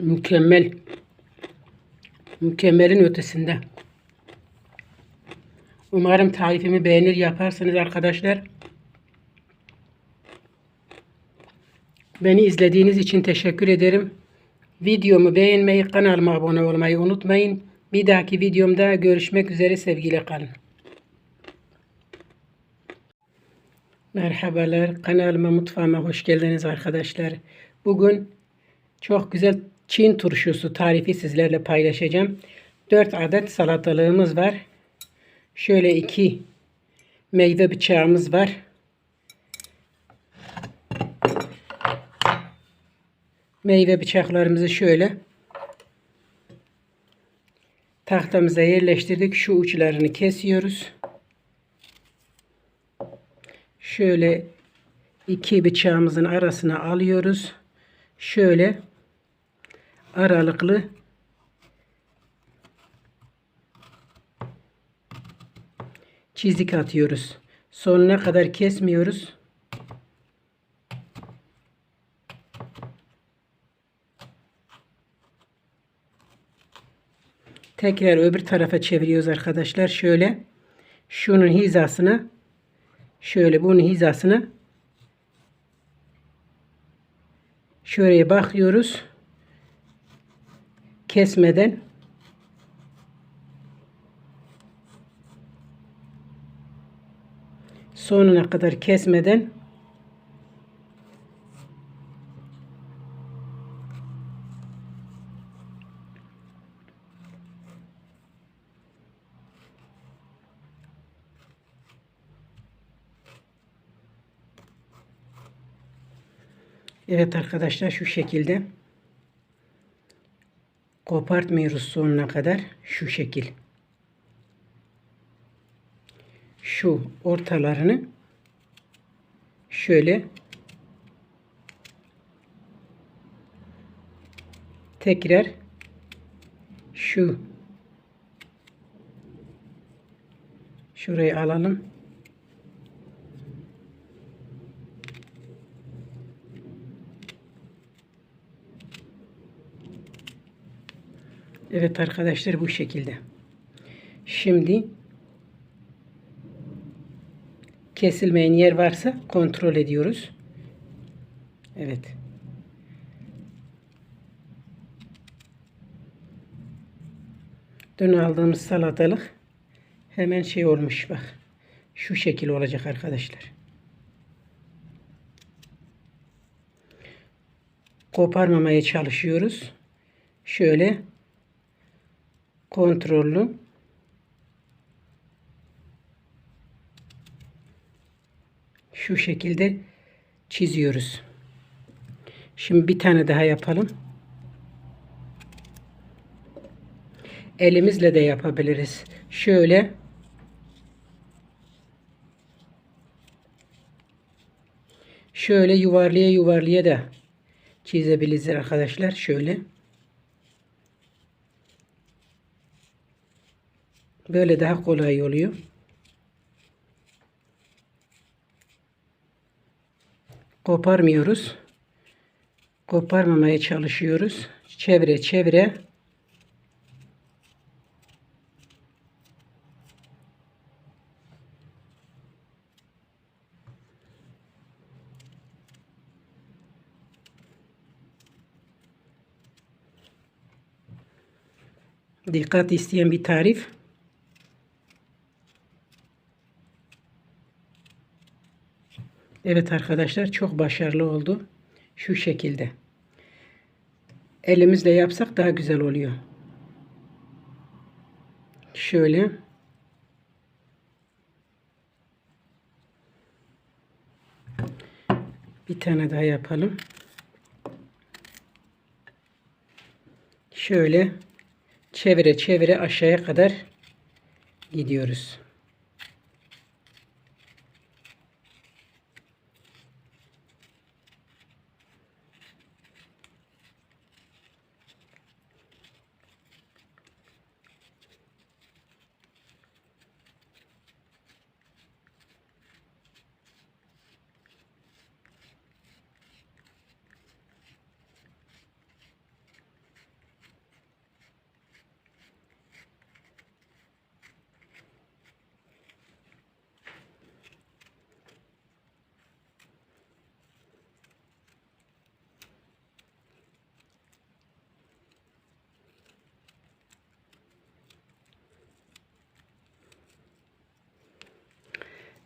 Mükemmel. Mükemmelin ötesinde. Umarım tarifimi beğenir yaparsınız arkadaşlar. Beni izlediğiniz için teşekkür ederim. Videomu beğenmeyi, kanalıma abone olmayı unutmayın. Bir dahaki videomda görüşmek üzere sevgiyle kalın. Merhabalar, kanalıma mutfağıma hoş geldiniz arkadaşlar. Bugün çok güzel Çin turşusu tarifi sizlerle paylaşacağım. 4 adet salatalığımız var. Şöyle iki meyve bıçağımız var. Meyve bıçaklarımızı şöyle tahtamıza yerleştirdik. Şu uçlarını kesiyoruz. Şöyle iki bıçağımızın arasına alıyoruz. Şöyle aralıklı çizik atıyoruz. Sonuna kadar kesmiyoruz. Tekrar öbür tarafa çeviriyoruz arkadaşlar. Şöyle şunun hizasına şöyle bunun hizasına şuraya bakıyoruz. Kesmeden. Sonuna kadar kesmeden. Evet arkadaşlar şu şekilde kopartmıyoruz sonuna kadar şu şekil. Şu ortalarını şöyle tekrar şu şurayı alalım. Evet arkadaşlar bu şekilde. Şimdi kesilmeyen yer varsa kontrol ediyoruz. Evet. Dün aldığımız salatalık hemen şey olmuş bak. Şu şekil olacak arkadaşlar. Koparmamaya çalışıyoruz. Şöyle kontrollü şu şekilde çiziyoruz. Şimdi bir tane daha yapalım. Elimizle de yapabiliriz. Şöyle şöyle yuvarlaya yuvarlaya da çizebiliriz arkadaşlar. Şöyle. Böyle daha kolay oluyor. Koparmıyoruz. Koparmamaya çalışıyoruz. Çevre çevre. Dikkat isteyen bir tarif. Evet arkadaşlar çok başarılı oldu. Şu şekilde. Elimizle yapsak daha güzel oluyor. Şöyle. Bir tane daha yapalım. Şöyle çevire çevire aşağıya kadar gidiyoruz.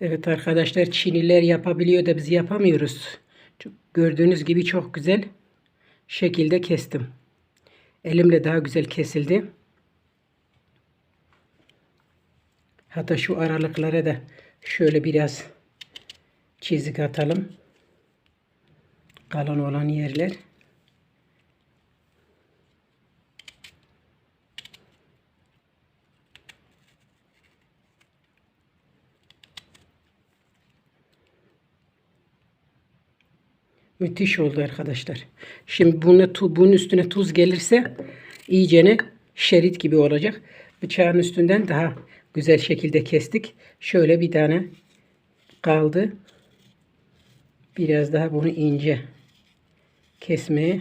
Evet arkadaşlar Çinliler yapabiliyor da biz yapamıyoruz. Gördüğünüz gibi çok güzel şekilde kestim. Elimle daha güzel kesildi. Hatta şu aralıklara da şöyle biraz çizik atalım. Kalın olan yerler. Müthiş oldu arkadaşlar. Şimdi buna tu- bunun üstüne tuz gelirse iyicene şerit gibi olacak. Bıçağın üstünden daha güzel şekilde kestik. Şöyle bir tane kaldı. Biraz daha bunu ince kesmeye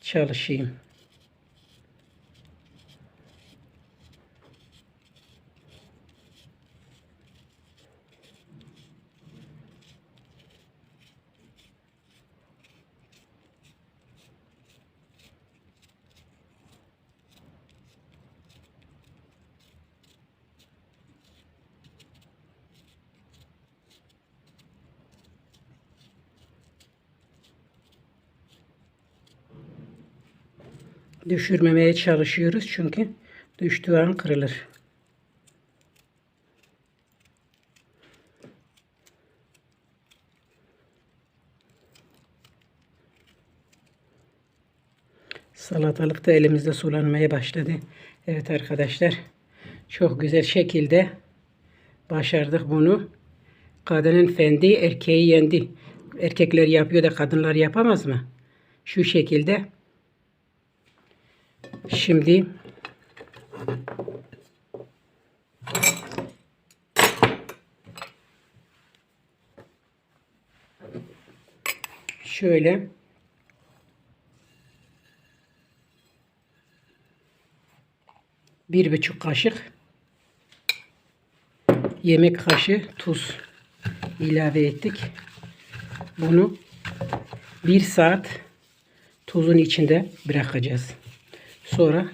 çalışayım. Düşürmemeye çalışıyoruz çünkü düştüğü an kırılır. Salatalık da elimizde sulanmaya başladı. Evet arkadaşlar. Çok güzel şekilde başardık bunu. Kadının fendi erkeği yendi. Erkekler yapıyor da kadınlar yapamaz mı? Şu şekilde. Şimdi şöyle bir buçuk kaşık yemek kaşığı tuz ilave ettik. Bunu bir saat tuzun içinde bırakacağız. Sonra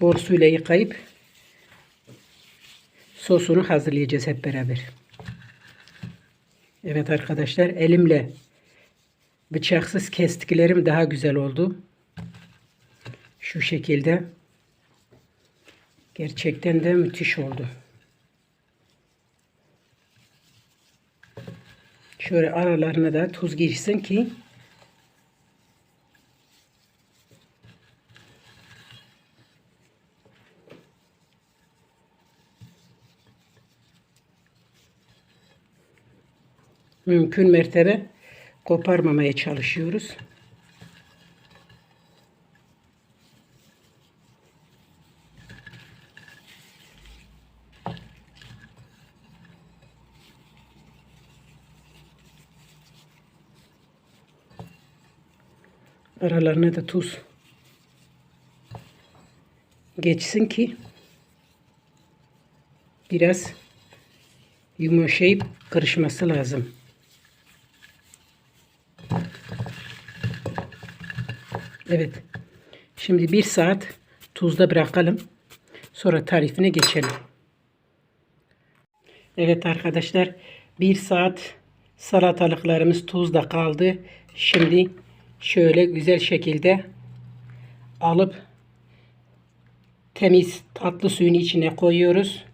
bor suyla yıkayıp sosunu hazırlayacağız hep beraber. Evet arkadaşlar elimle bıçaksız kestiklerim daha güzel oldu. Şu şekilde gerçekten de müthiş oldu. Şöyle aralarına da tuz girsin ki mümkün mertebe koparmamaya çalışıyoruz. Aralarına da tuz geçsin ki biraz yumuşayıp karışması lazım. Evet. Şimdi bir saat tuzda bırakalım. Sonra tarifine geçelim. Evet arkadaşlar. Bir saat salatalıklarımız tuzda kaldı. Şimdi şöyle güzel şekilde alıp temiz tatlı suyun içine koyuyoruz.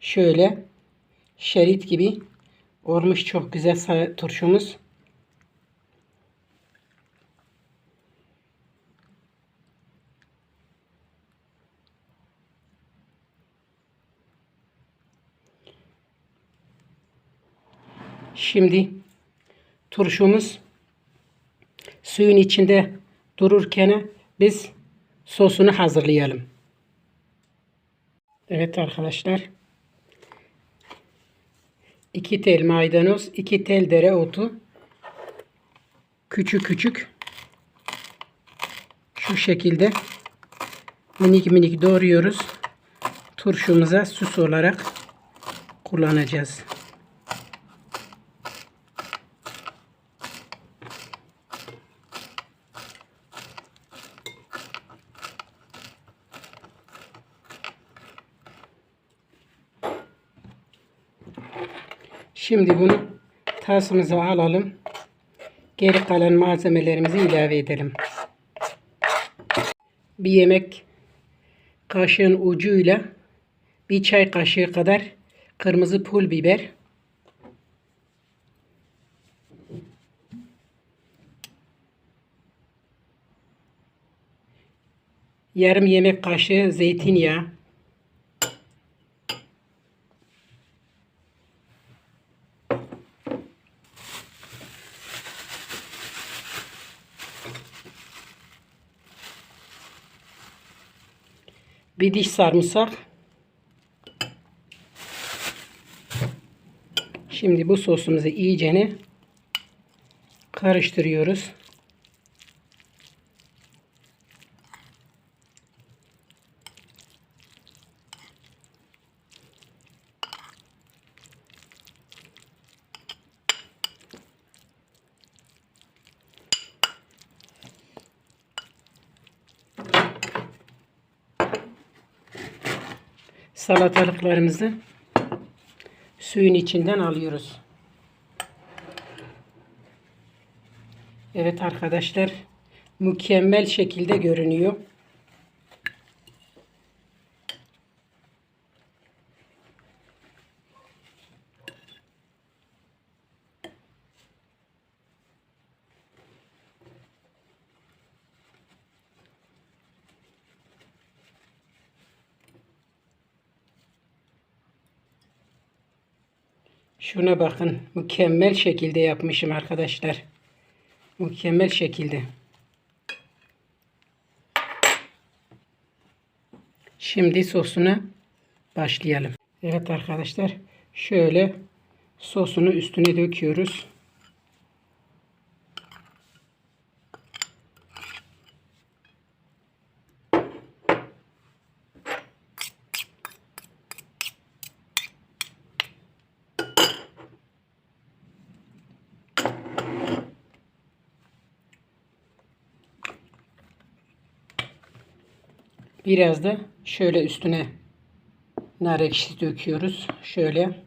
Şöyle şerit gibi olmuş çok güzel turşumuz. Şimdi turşumuz suyun içinde dururken biz sosunu hazırlayalım. Evet arkadaşlar. 2 tel maydanoz, 2 tel dereotu küçük küçük şu şekilde minik minik doğruyoruz. Turşumuza süs olarak kullanacağız. Şimdi bunu tasımıza alalım. Geri kalan malzemelerimizi ilave edelim. Bir yemek kaşığın ucuyla bir çay kaşığı kadar kırmızı pul biber. Yarım yemek kaşığı zeytinyağı. Bir diş sarımsak. Şimdi bu sosumuzu iyicene karıştırıyoruz. Salatalıklarımızı suyun içinden alıyoruz. Evet arkadaşlar mükemmel şekilde görünüyor. Şuna bakın. Mükemmel şekilde yapmışım arkadaşlar. Mükemmel şekilde. Şimdi sosuna başlayalım. Evet arkadaşlar. Şöyle sosunu üstüne döküyoruz. Biraz da şöyle üstüne nar ekşisi döküyoruz. Şöyle.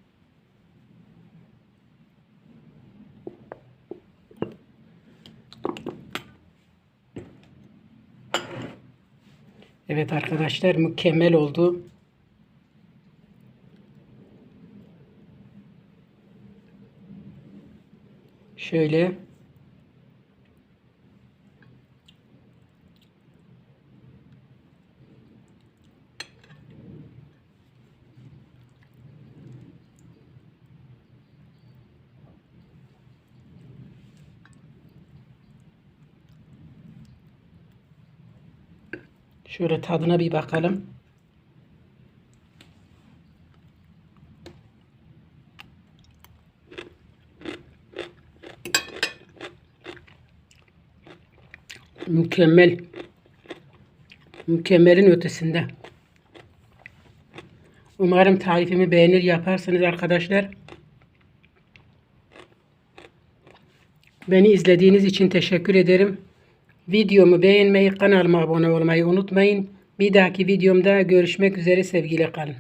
Evet arkadaşlar mükemmel oldu. Şöyle Şöyle tadına bir bakalım. Mükemmel. Mükemmelin ötesinde. Umarım tarifimi beğenir yaparsınız arkadaşlar. Beni izlediğiniz için teşekkür ederim. Videomu beğenmeyi, kanalıma abone olmayı unutmayın. Bir dahaki videomda görüşmek üzere sevgiyle kalın.